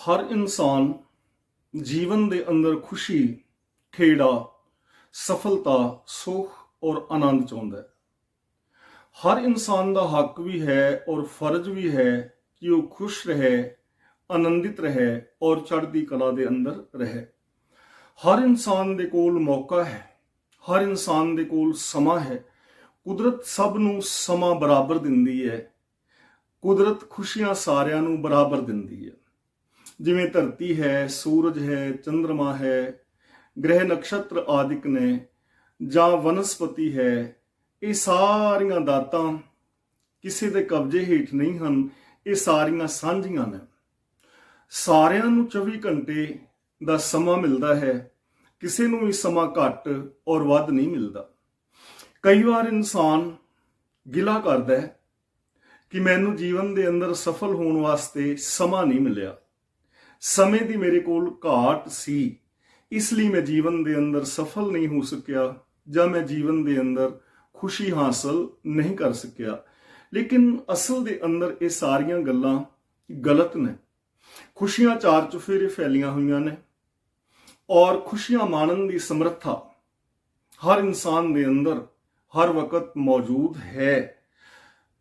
ਹਰ ਇਨਸਾਨ ਜੀਵਨ ਦੇ ਅੰਦਰ ਖੁਸ਼ੀ, ਖੇੜਾ, ਸਫਲਤਾ, ਸੁਖ ਔਰ ਆਨੰਦ ਚਾਹੁੰਦਾ ਹੈ। ਹਰ ਇਨਸਾਨ ਦਾ ਹੱਕ ਵੀ ਹੈ ਔਰ ਫਰਜ਼ ਵੀ ਹੈ ਕਿ ਉਹ ਖੁਸ਼ ਰਹੇ, ਆਨੰਦਿਤ ਰਹੇ ਔਰ ਚੜ੍ਹਦੀ ਕਲਾ ਦੇ ਅੰਦਰ ਰਹੇ। ਹਰ ਇਨਸਾਨ ਦੇ ਕੋਲ ਮੌਕਾ ਹੈ, ਹਰ ਇਨਸਾਨ ਦੇ ਕੋਲ ਸਮਾਂ ਹੈ। ਕੁਦਰਤ ਸਭ ਨੂੰ ਸਮਾਂ ਬਰਾਬਰ ਦਿੰਦੀ ਹੈ। ਕੁਦਰਤ ਖੁਸ਼ੀਆਂ ਸਾਰਿਆਂ ਨੂੰ ਬਰਾਬਰ ਦਿੰਦੀ ਹੈ। ਜਿਵੇਂ ਧਰਤੀ ਹੈ, ਸੂਰਜ ਹੈ ਚੰ드ਰਮਾ ਹੈ, ਗ੍ਰਹਿ ਨਕਸ਼ਤਰ ਆਦਿਕ ਨੇ, ਜਾਂ ਵਨਸਪਤੀ ਹੈ, ਇਹ ਸਾਰੀਆਂ ਦਾਤਾਂ ਕਿਸੇ ਦੇ ਕਬਜ਼ੇ ਹੇਠ ਨਹੀਂ ਹਨ, ਇਹ ਸਾਰੀਆਂ ਸਾਂਝੀਆਂ ਨੇ। ਸਾਰਿਆਂ ਨੂੰ 24 ਘੰਟੇ ਦਾ ਸਮਾਂ ਮਿਲਦਾ ਹੈ, ਕਿਸੇ ਨੂੰ ਵੀ ਸਮਾਂ ਘੱਟ ਔਰ ਵੱਧ ਨਹੀਂ ਮਿਲਦਾ। ਕਈ ਵਾਰ ਇਨਸਾਨ ਗਿਲਾ ਕਰਦਾ ਹੈ ਕਿ ਮੈਨੂੰ ਜੀਵਨ ਦੇ ਅੰਦਰ ਸਫਲ ਹੋਣ ਵਾਸਤੇ ਸਮਾਂ ਨਹੀਂ ਮਿਲਿਆ। ਸਮੇਂ ਦੀ ਮੇਰੇ ਕੋਲ ਘਾਟ ਸੀ। ਇਸ ਲਈ ਮੈਂ ਜੀਵਨ ਦੇ ਅੰਦਰ ਸਫਲ ਨਹੀਂ ਹੋ ਸਕਿਆ ਜਾਂ ਮੈਂ ਜੀਵਨ ਦੇ ਅੰਦਰ ਖੁਸ਼ੀ ਹਾਸਲ ਨਹੀਂ ਕਰ ਸਕਿਆ। ਲੇਕਿਨ ਅਸਲ ਦੇ ਅੰਦਰ ਇਹ ਸਾਰੀਆਂ ਗੱਲਾਂ ਗਲਤ ਨੇ। ਖੁਸ਼ੀਆਂ ਚਾਰ ਚੁਫੇਰੇ ਫੈਲੀਆਂ ਹੋਈਆਂ ਨੇ ਔਰ ਖੁਸ਼ੀਆਂ ਮਾਣਨ ਦੀ ਸਮਰੱਥਾ ਹਰ ਇਨਸਾਨ ਦੇ ਅੰਦਰ ਹਰ ਵਕਤ ਮੌਜੂਦ ਹੈ।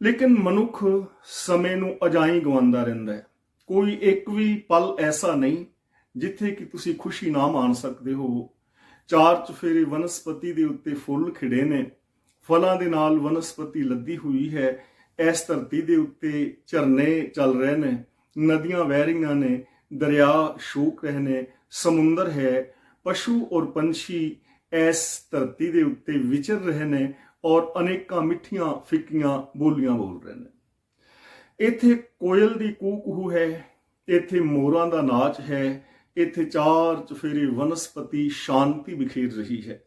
ਲੇਕਿਨ ਮਨੁੱਖ ਸਮੇਂ ਨੂੰ ਅਜਾਈ ਗਵਾਉਂਦਾ ਰਹਿੰਦਾ ਹੈ। ਕੋਈ ਇੱਕ ਵੀ ਪਲ ਐਸਾ ਨਹੀਂ ਜਿੱਥੇ ਕਿ ਤੁਸੀਂ ਖੁਸ਼ੀ ਨਾ ਮਾਣ ਸਕਦੇ ਹੋ। ਚਾਰ ਚਫੇਰੇ ਵਨਸਪਤੀ ਦੇ ਉੱਤੇ ਫੁੱਲ ਖਿੜੇ ਨੇ। ਫਲਾਂ ਦੇ ਨਾਲ ਵਨਸਪਤੀ ਲੱਦੀ ਹੋਈ ਹੈ। ਇਸ ਧਰਤੀ ਦੇ ਉੱਤੇ ਝਰਨੇ ਚੱਲ ਰਹੇ ਨੇ। ਨਦੀਆਂ ਵਹਿ ਰਹੀਆਂ ਨੇ। ਦਰਿਆ ਸ਼ੂਕ ਰਹੇ ਨੇ। ਸਮੁੰਦਰ ਹੈ। ਪਸ਼ੂ ਔਰ ਪੰਛੀ ਇਸ ਧਰਤੀ ਦੇ ਉੱਤੇ ਵਿਚਰ ਰਹੇ ਨੇ ਔਰ ਅਨੇਕਾਂ ਮਿੱਠੀਆਂ ਫਿੱਕੀਆਂ ਬੋਲੀਆਂ ਬੋਲ ਰਹੇ ਨੇ। ਇੱਥੇ ਕੋਇਲ ਦੀ ਕੂਕੂ ਹੈ, ਇੱਥੇ ਮੋਰਾਂ ਦਾ ਨਾਚ ਹੈ, ਇੱਥੇ ਚਾਰ ਚਫੇਰੇ ਵਨਸਪਤੀ ਸ਼ਾਂਤੀ ਵਿਖੇਰ ਰਹੀ ਹੈ।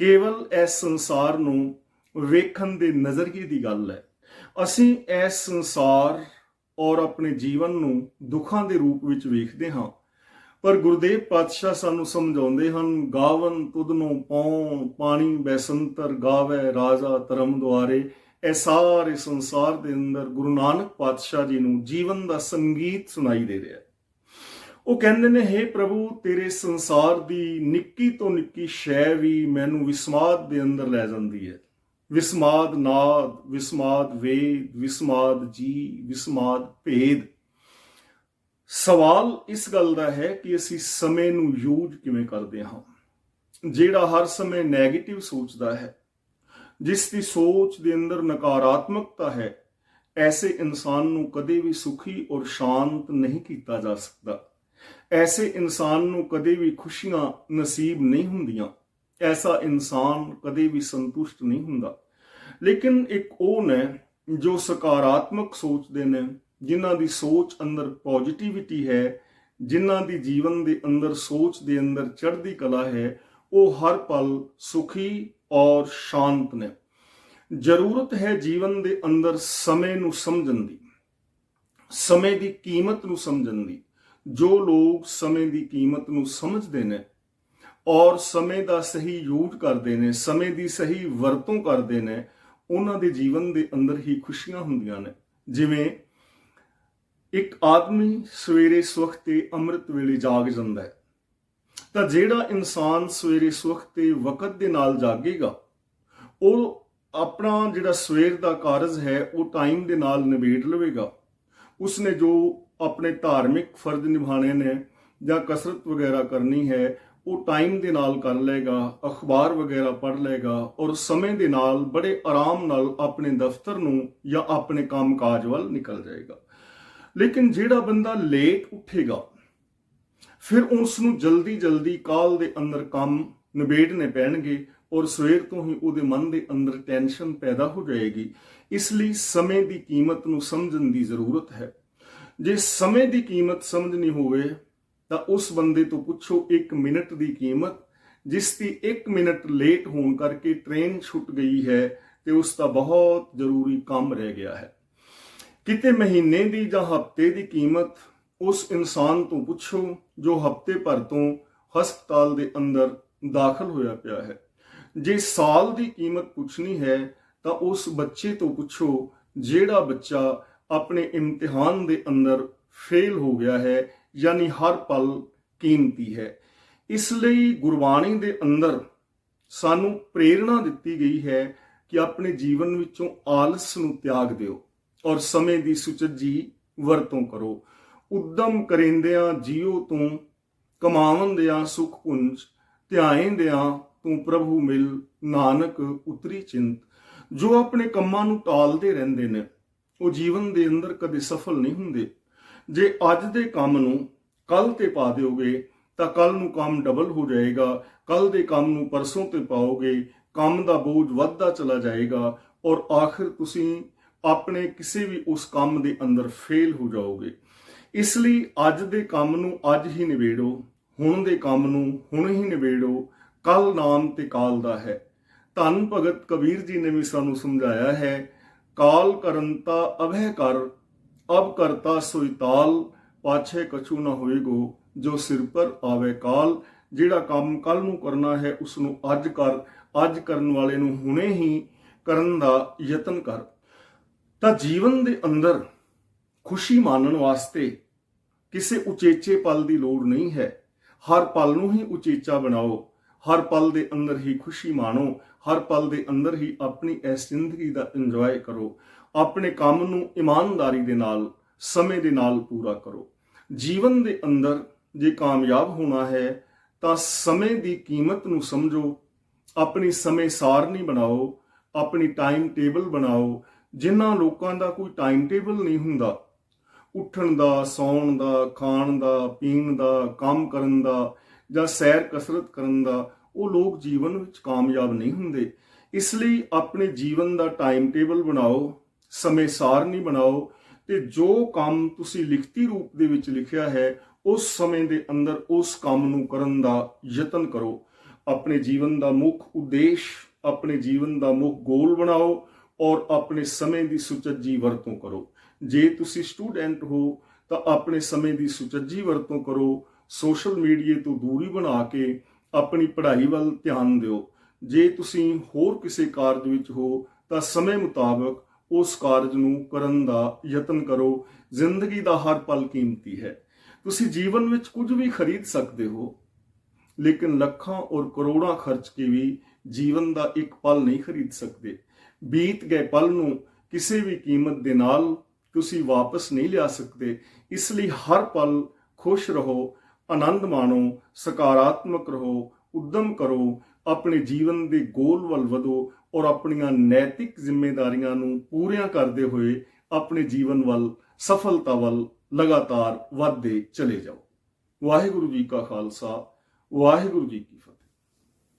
ਕੇਵਲ ਇਸ ਸੰਸਾਰ ਨੂੰ ਵੇਖਣ ਦੇ ਨਜ਼ਰੀਏ ਦੀ ਗੱਲ ਹੈ। ਅਸੀਂ ਇਸ ਸੰਸਾਰ ਔਰ ਆਪਣੇ ਜੀਵਨ ਨੂੰ ਦੁੱਖਾਂ ਦੇ ਰੂਪ ਵਿੱਚ ਵੇਖਦੇ ਹਾਂ, ਪਰ ਗੁਰਦੇਵ ਪਾਤਸ਼ਾਹ ਸਾਨੂੰ ਸਮਝਾਉਂਦੇ ਹਨ, ਗਾਵਨ ਤੁਧਨੋਂ ਪਉ, ਪਾਣੀ ਬੈਸੰਤਰ ਗਾਵੇ ਰਾਜਾ ਧਰਮ ਦੁਆਰੇ। ਇਹ ਸਾਰੇ ਸੰਸਾਰ ਦੇ ਅੰਦਰ ਗੁਰੂ ਨਾਨਕ ਪਾਤਸ਼ਾਹ ਜੀ ਨੂੰ ਜੀਵਨ ਦਾ ਸੰਗੀਤ ਸੁਣਾਈ ਦੇ ਰਿਹਾ ਉਹ ਕਹਿੰਦੇ ਨੇ हे ਪ੍ਰਭੂ, ਤੇਰੇ ਸੰਸਾਰ ਦੀ ਨਿੱਕੀ ਤੋਂ ਨਿੱਕੀ ਸ਼ੈ ਵੀ ਮੈਨੂੰ ਵਿਸਮਾਦ ਦੇ ਅੰਦਰ ਲੈ ਜਾਂਦੀ ਹੈ। ਵਿਸਮਾਦ ਨਾਦ, ਵਿਸਮਾਦ ਵੇਦ, ਵਿਸਮਾਦ ਜੀ ਵਿਸਮਾਦ ਭੇਦ। ਸਵਾਲ ਇਸ ਗੱਲ ਦਾ ਹੈ ਕਿ ਅਸੀਂ ਸਮੇਂ ਨੂੰ ਯੂਜ਼ ਕਿਵੇਂ ਕਰਦੇ ਹਾਂ। ਜਿਹੜਾ ਹਰ ਸਮੇਂ 네ਗੇਟਿਵ ਸੋਚਦਾ ਹੈ ਜਿਸ ਦੀ ਸੋਚ ਦੇ ਅੰਦਰ ਨਕਾਰਾਤਮਕਤਾ ਹੈ, ਐਸੇ ਇਨਸਾਨ ਨੂੰ ਕਦੇ ਵੀ ਸੁਖੀ ਔਰ ਸ਼ਾਂਤ ਨਹੀਂ ਕੀਤਾ ਜਾ ਸਕਦਾ। ਐਸੇ ਇਨਸਾਨ ਨੂੰ ਕਦੇ ਵੀ ਖੁਸ਼ੀਆਂ ਨਸੀਬ ਨਹੀਂ ਹੁੰਦੀਆਂ। ਐਸਾ ਇਨਸਾਨ ਕਦੇ ਵੀ ਸੰਤੁਸ਼ਟ ਨਹੀਂ ਹੁੰਦਾ। ਲੇਕਿਨ ਇੱਕ ਉਹ ਨੇ ਜੋ ਸਕਾਰਾਤਮਕ ਸੋਚਦੇ ਨੇ, ਜਿਨ੍ਹਾਂ ਦੀ ਸੋਚ ਅੰਦਰ ਪੋਜ਼ਿਟਿਵਿਟੀ ਹੈ, ਜਿਨ੍ਹਾਂ ਦੀ ਜੀਵਨ ਦੇ ਅੰਦਰ ਸੋਚ ਦੇ ਅੰਦਰ ਚੜ੍ਹਦੀ ਕਲਾ ਹੈ, ਉਹ ਹਰ ਪਲ ਸੁਖੀ ਔਰ ਸ਼ਾਂਤ ਨੇ। ਜ਼ਰੂਰਤ ਹੈ ਜੀਵਨ ਦੇ ਅੰਦਰ ਸਮੇਂ ਨੂੰ ਸਮਝਣ ਦੀ, ਸਮੇਂ ਦੀ ਕੀਮਤ ਨੂੰ ਸਮਝਣ ਦੀ। ਜੋ ਲੋਕ ਸਮੇਂ ਦੀ ਕੀਮਤ ਨੂੰ ਸਮਝਦੇ ਨੇ ਔਰ ਸਮੇਂ ਦਾ ਸਹੀ ਯੂਜ਼ ਕਰਦੇ ਨੇ, ਸਮੇਂ ਦੀ ਸਹੀ ਵਰਤੋਂ ਕਰਦੇ ਨੇ, ਉਹਨਾਂ ਦੇ ਜੀਵਨ ਦੇ ਅੰਦਰ ਹੀ ਖੁਸ਼ੀਆਂ ਹੁੰਦੀਆਂ ਨੇ। ਜਿਵੇਂ ਇੱਕ ਆਦਮੀ ਸਵੇਰੇ ਸਵਖਤੇ ਅੰਮ੍ਰਿਤ ਵੇਲੇ ਜਾਗ ਜਾਂਦਾ ਹੈ। ਤਾਂ ਜਿਹੜਾ ਇਨਸਾਨ ਸਵੇਰੇ ਸਵਖਤੇ ਵਕਤ ਦੇ ਨਾਲ ਜਾਗੇਗਾ, ਉਹ ਆਪਣਾ ਜਿਹੜਾ ਸਵੇਰ ਦਾ ਕਾਰਜ ਹੈ, ਉਹ ਟਾਈਮ ਦੇ ਨਾਲ ਨਿਬੇੜ ਲਵੇਗਾ। ਉਸਨੇ ਜੋ ਆਪਣੇ ਧਾਰਮਿਕ ਫਰਜ਼ ਨਿਭਾਣੇ ਨੇ ਜਾਂ ਕਸਰਤ ਵਗੈਰਾ ਕਰਨੀ ਹੈ, ਉਹ ਟਾਈਮ ਦੇ ਨਾਲ ਕਰ ਲਏਗਾ, ਅਖਬਾਰ ਵਗੈਰਾ ਪੜ੍ਹ ਲਏਗਾ ਔਰ ਸਮੇਂ ਦੇ ਨਾਲ ਬੜੇ ਆਰਾਮ ਨਾਲ ਆਪਣੇ ਦਫ਼ਤਰ ਨੂੰ ਜਾਂ ਆਪਣੇ ਕੰਮਕਾਜ ਵੱਲ ਨਿਕਲ ਜਾਏਗਾ। ਲੇਕਿਨ ਜਿਹੜਾ ਬੰਦਾ ਲੇਟ ਉੱਠੇਗਾ ਫਿਰ ਉਸ ਨੂੰ ਜਲਦੀ ਜਲਦੀ ਕਾਲ ਦੇ ਅੰਦਰ ਕੰਮ ਨਿਬੇੜਨੇ ਪੈਣਗੇ ਔਰ ਸਵੇਰ ਤੋਂ ਹੀ ਉਹਦੇ ਮਨ ਦੇ ਅੰਦਰ ਟੈਨਸ਼ਨ ਪੈਦਾ ਹੋ ਜਾਏਗੀ। ਇਸ ਲਈ ਸਮੇਂ ਦੀ ਕੀਮਤ ਨੂੰ ਸਮਝਣ ਦੀ ਜ਼ਰੂਰਤ ਹੈ। ਜੇ ਸਮੇਂ ਦੀ ਕੀਮਤ ਸਮਝਣੀ ਹੋਵੇ, ਤਾਂ ਉਸ ਬੰਦੇ ਤੋਂ ਪੁੱਛੋ 1 ਮਿੰਟ ਦੀ ਕੀਮਤ, ਜਿਸ ਦੀ 1 ਮਿੰਟ ਲੇਟ ਹੋਣ ਕਰਕੇ ਟ੍ਰੇਨ ਛੁੱਟ ਗਈ ਹੈ ਤੇ ਉਸ ਦਾ ਬਹੁਤ ਜ਼ਰੂਰੀ ਕੰਮ ਰਹਿ ਗਿਆ ਹੈ। ਕਿਤੇ ਮਹੀਨੇ ਦੀ ਜਾਂ ਹਫ਼ਤੇ ਦੀ ਕੀਮਤ ਉਸ ਇਨਸਾਨ ਤੋਂ ਪੁੱਛੋ ਜੋ ਹਫ਼ਤੇ ਭਰ ਤੋਂ ਹਸਪਤਾਲ ਦੇ ਅੰਦਰ ਦਾਖਲ ਹੋਇਆ ਪਿਆ ਹੈ। ਜੇ ਸਾਲ ਦੀ ਕੀਮਤ ਪੁੱਛਣੀ ਹੈ, ਤਾਂ ਉਸ ਬੱਚੇ ਤੋਂ ਪੁੱਛੋ, ਜਿਹੜਾ ਬੱਚਾ ਆਪਣੇ ਇਮਤਿਹਾਨ ਦੇ ਅੰਦਰ ਫੇਲ ਹੋ ਗਿਆ ਹੈ, ਯਾਨੀ ਹਰ ਪਲ ਕੀਮਤੀ ਹੈ। ਇਸ ਲਈ ਗੁਰਬਾਣੀ ਦੇ ਅੰਦਰ ਸਾਨੂੰ ਪ੍ਰੇਰਣਾ ਦਿੱਤੀ ਗਈ ਹੈ ਕਿ ਆਪਣੇ ਜੀਵਨ ਵਿੱਚੋਂ ਆਲਸ ਨੂੰ ਤਿਆਗ ਦਿਓ ਔਰ ਸਮੇਂ ਦੀ ਸੁਚੱਜੀ ਵਰਤੋਂ ਕਰੋ। ਉਦਮ ਕਰਿੰਦਿਆਂ ਜੀਉ ਤੂੰ, ਕਮਾਵੰਦਿਆਂ ਸੁਖ ਪੁੰਜ ਧਿਆਇਂਦਿਆਂ ਤੂੰ ਪ੍ਰਭੂ ਮਿਲ, ਨਾਨਕ ਉਤਰੀ ਚਿੰਤ। ਜੋ ਆਪਣੇ ਕੰਮਾਂ ਨੂੰ ਟਾਲਦੇ ਰਹਿੰਦੇ ਨੇ, ਉਹ ਜੀਵਨ ਦੇ ਅੰਦਰ ਕਦੇ ਸਫਲ ਨਹੀਂ ਹੁੰਦੇ। ਜੇ ਅੱਜ ਦੇ ਕੰਮ ਨੂੰ ਕੱਲ ਤੇ ਪਾ ਦਿਓਗੇ, ਤਾਂ ਕੱਲ ਨੂੰ ਕੰਮ ਡਬਲ ਹੋ ਜਾਏਗਾ ਕੱਲ ਦੇ ਕੰਮ ਨੂੰ ਪਰਸੋਂ ਤੇ ਪਾਓਗੇ, ਕੰਮ ਦਾ ਬੋਝ ਵੱਧਦਾ ਚਲਾ ਜਾਏਗਾ ਔਰ ਆਖਿਰ ਤੁਸੀਂ ਆਪਣੇ ਕਿਸੇ ਵੀ ਉਸ ਕੰਮ ਦੇ ਅੰਦਰ ਫੇਲ ਹੋ ਜਾਓਗੇ। ਇਸ ਲਈ ਅੱਜ ਦੇ ਕੰਮ ਨੂੰ ਅੱਜ ਹੀ ਨਿਬੇੜੋ, ਹੁਣ ਦੇ ਕੰਮ ਨੂੰ ਹੁਣ ਹੀ ਨਿਬੇੜੋ ਕੱਲ ਨਾਮ ਤੇ ਕਾਲ ਦਾ ਹੈ। ਧੰਨ ਭਗਤ ਕਬੀਰ ਜੀ ਨੇ ਵੀ ਸਾਨੂੰ ਸਮਝਾਇਆ ਹੈ, ਕਾਲ ਕਰੰਤਾ ਅਭੈ ਕਰ, ਅਬ ਕਰਤਾ ਸੋਈ ਤਾਲ, ਪਾਛੇ ਕਛੂ ਨਾ ਹੋਏਗੋ ਜੋ ਸਿਰ ਪਰ ਆਵੇ ਕਾਲ, ਜਿਹੜਾ ਕੰਮ ਕੱਲ ਨੂੰ ਕਰਨਾ ਹੈ ਉਸ ਨੂੰ ਅੱਜ ਕਰ, ਅੱਜ ਕਰਨ ਵਾਲੇ ਨੂੰ ਹੁਣੇ ਹੀ ਕਰਨ ਦਾ ਯਤਨ ਕਰ। ਤਾਂ ਜੀਵਨ ਦੇ ਅੰਦਰ ਖੁਸ਼ੀ ਮਾਣਨ ਵਾਸਤੇ ਕਿਸੇ ਉਚੇਚੇ ਪਲ ਦੀ ਲੋੜ ਨਹੀਂ ਹੈ। ਹਰ ਪਲ ਨੂੰ ਹੀ ਉਚੇਚਾ ਬਣਾਓ। ਹਰ ਪਲ ਦੇ ਅੰਦਰ ਹੀ ਖੁਸ਼ੀ ਮਾਣੋ। ਹਰ ਪਲ ਦੇ ਅੰਦਰ ਹੀ ਆਪਣੀ ਇਸ ਜ਼ਿੰਦਗੀ ਦਾ ਇੰਜੋਏ ਕਰੋ। ਆਪਣੇ ਕੰਮ ਨੂੰ ਇਮਾਨਦਾਰੀ ਦੇ ਨਾਲ, ਸਮੇਂ ਦੇ ਨਾਲ ਪੂਰਾ ਕਰੋ। ਜੀਵਨ ਦੇ ਅੰਦਰ ਜੇ ਕਾਮਯਾਬ ਹੋਣਾ ਹੈ, ਤਾਂ ਸਮੇਂ ਦੀ ਕੀਮਤ ਨੂੰ ਸਮਝੋ। ਆਪਣੀ ਸਮੇਂ ਸਾਰਨੀ ਬਣਾਓ। ਆਪਣੀ ਟਾਈਮ ਟੇਬਲ ਬਣਾਓ। ਜਿਨ੍ਹਾਂ ਲੋਕਾਂ ਦਾ ਕੋਈ ਟਾਈਮ ਟੇਬਲ ਨਹੀਂ ਹੁੰਦਾ ਉੱਠਣ ਦਾ, ਸੌਣ ਦਾ, ਖਾਣ ਦਾ, ਪੀਣ ਦਾ, ਕੰਮ ਕਰਨ ਦਾ ਜਾਂ ਸੈਰ ਕਸਰਤ ਕਰਨ ਦਾ, ਉਹ ਲੋਕ ਜੀਵਨ ਵਿੱਚ ਕਾਮਯਾਬ ਨਹੀਂ ਹੁੰਦੇ। ਇਸ ਲਈ ਆਪਣੇ ਜੀਵਨ ਦਾ ਟਾਈਮ ਟੇਬਲ ਬਣਾਓ, ਸਮੇਂ ਸਾਰਣੀ ਬਣਾਓ ਤੇ ਜੋ ਕੰਮ ਤੁਸੀਂ ਲਿਖਤੀ ਰੂਪ ਦੇ ਵਿੱਚ ਲਿਖਿਆ ਹੈ, ਉਸ ਸਮੇਂ ਦੇ ਅੰਦਰ ਉਸ ਕੰਮ ਨੂੰ ਕਰਨ ਦਾ ਯਤਨ ਕਰੋ। ਆਪਣੇ ਜੀਵਨ ਦਾ ਮੁੱਖ ਉਦੇਸ਼, ਆਪਣੇ ਜੀਵਨ ਦਾ ਮੁੱਖ ਗੋਲ ਬਣਾਓ ਔਰ ਆਪਣੇ ਸਮੇਂ ਦੀ ਸੁਚੱਜੀ ਵਰਤੋਂ ਕਰੋ। ਜੇ ਤੁਸੀਂ ਸਟੂਡੈਂਟ ਹੋ, ਤਾਂ ਆਪਣੇ ਸਮੇਂ ਦੀ ਸੁਚੱਜੀ ਵਰਤੋਂ ਕਰੋ, ਸੋਸ਼ਲ ਮੀਡੀਆ ਤੋਂ ਦੂਰੀ ਬਣਾ ਕੇ ਆਪਣੀ ਪੜ੍ਹਾਈ ਵੱਲ ਧਿਆਨ ਦਿਓ। ਜੇ ਤੁਸੀਂ ਹੋਰ ਕਿਸੇ ਕਾਰਜ ਵਿੱਚ ਹੋ, ਤਾਂ ਸਮੇਂ ਮੁਤਾਬਕ ਉਸ ਕਾਰਜ ਨੂੰ ਕਰਨ ਦਾ ਯਤਨ ਕਰੋ। ਜ਼ਿੰਦਗੀ ਦਾ ਹਰ ਪਲ ਕੀਮਤੀ ਹੈ। ਤੁਸੀਂ ਜੀਵਨ ਵਿੱਚ ਕੁਝ ਵੀ ਖਰੀਦ ਸਕਦੇ ਹੋ, ਲੇਕਿਨ ਲੱਖਾਂ ਔਰ ਕਰੋੜਾਂ ਖਰਚ ਕੇ ਵੀ ਜੀਵਨ ਦਾ ਇੱਕ ਪਲ ਨਹੀਂ ਖਰੀਦ ਸਕਦੇ। ਬੀਤ ਗਏ ਪਲ ਨੂੰ ਕਿਸੇ ਵੀ ਕੀਮਤ ਦੇ ਨਾਲ ਤੁਸੀਂ ਵਾਪਸ ਨਹੀਂ ਲਿਆ ਸਕਦੇ। ਇਸ ਲਈ ਹਰ ਪਲ ਖੁਸ਼ ਰਹੋ, ਆਨੰਦ ਮਾਣੋ, ਸਕਾਰਾਤਮਕ ਰਹੋ, ਉਦਮ ਕਰੋ, ਆਪਣੇ ਜੀਵਨ ਦੇ ਗੋਲ ਵੱਲ ਵਧੋ ਔਰ ਆਪਣੀਆਂ ਨੈਤਿਕ ਜ਼ਿੰਮੇਵਾਰੀਆਂ ਨੂੰ ਪੂਰੀਆਂ ਕਰਦੇ ਹੋਏ ਆਪਣੇ ਜੀਵਨ ਵੱਲ, ਸਫਲਤਾ ਵੱਲ ਲਗਾਤਾਰ ਵਧਦੇ ਚਲੇ ਜਾਓ। ਵਾਹਿਗੁਰੂ ਜੀ ਕਾ ਖਾਲਸਾ, ਵਾਹਿਗੁਰੂ ਜੀ ਕੀ ਫਤਿਹ।